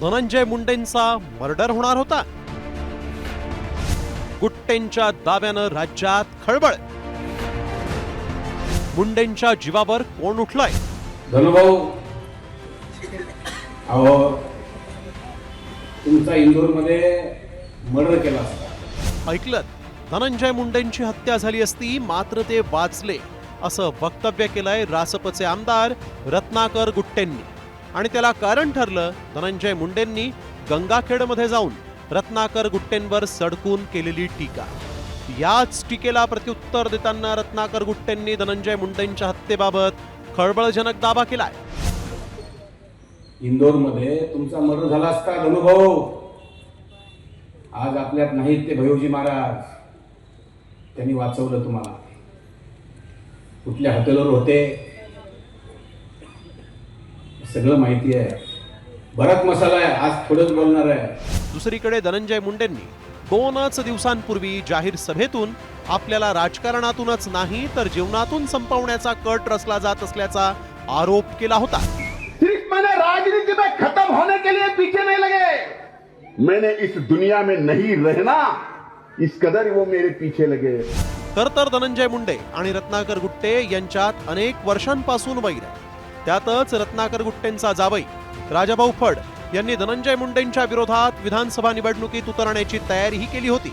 धनंजय मुंडेंचा मर्डर होणार होता. गुट्टेंच्या दाव्यानं राज्यात खळबळ. मुंडेंच्या जीवावर कोण उठलाय? धनुभाऊ अहो तुमचा इंदोरमध्ये मर्डर केला असता. ऐकलं धनंजय मुंडेंची हत्या झाली असती मात्र ते वाचले. असं वक्तव्य केलंय रासपचे आमदार रत्नाकर गुट्टेंनी. आणि त्याला कारण ठरलं धनंजय मुंडेंनी गंगाखेडमध्ये जाऊन रत्नाकर गुट्टेंवर सडकून केलेली टीका. याच टीकेला प्रत्युत्तर देताना रत्नाकर गुट्टेंनी धनंजय मुंडेंच्या हत्येबाबत खळबळजनक दावा केलाय. इंदोरमध्ये तुमचा मर्डर झाला असता अनुभव आज आपल्यात नाहीत ते भयोजी महाराज. त्यांनी वाचवलं तुम्हाला. कुठल्या हॉटेलवर होते सगळं माहिती आहे. बराच मसाला आहे आज थोडंच बोलणार आहे. दुसरीकडे धनंजय मुंडेंनी दोनच दिवसांपूर्वी जाहीर सभेतून आपल्याला राजकारणातूनच नाही तर जीवनातून संपवण्याचा कट रचला जात असल्याचा आरोप केला होता. सिर्फ मैंने राजनीति में खत्म होने के लिए पीछे नहीं लगे। मैंने इस दुनिया में नहीं रहना इस कदर वो मेरे पीछे लगे। तर तर धनंजय मुंडे आणि रत्नाकर गुट्टे यांच्यात अनेक वर्षांपासून वैर आहे. त्यातच रत्नाकर गुट्टेंचा जावई राजाभाऊ फड यांनी धनंजय मुंडेंच्या विरोधात विधानसभा निवडणुकीत उतरण्याची तयारीही केली होती.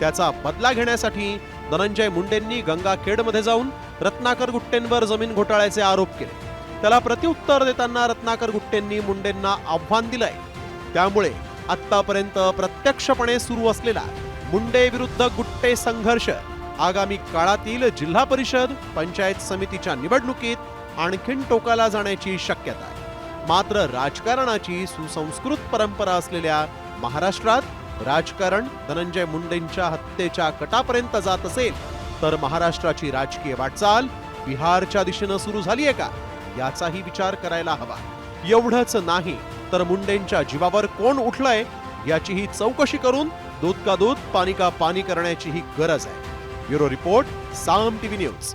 त्याचा बदला घेण्यासाठी धनंजय मुंडेंनी गंगाखेडमध्ये जाऊन रत्नाकर गुट्टेंवर जमीन घोटाळ्याचे आरोप केले. त्याला प्रत्युत्तर देताना रत्नाकर गुट्टेंनी मुंडेंना आव्हान दिलंय. त्यामुळे आतापर्यंत प्रत्यक्षपणे सुरू असलेला मुंडे विरुद्ध गुट्टे संघर्ष आगामी काळातील जिल्हा परिषद पंचायत समितीच्या निवडणुकीत आणखीन टोकाला जाण्याची शक्यता आहे. मात्र राजकारणाची सुसंस्कृत परंपरा असलेल्या महाराष्ट्रात राजकारण धनंजय मुंडेंच्या हत्येच्या कटापर्यंत जात असेल तर महाराष्ट्राची राजकीय वाटचाल बिहारच्या दिशेनं सुरू झालीये का? याचाही विचार करायला हवा. एवढंच नाही तर मुंडेंच्या जीवावर कोण उठलंय याचीही चौकशी करून दूध का दूध पाणी का पाणी करण्याचीही गरज आहे. Bureau report Saam TV news.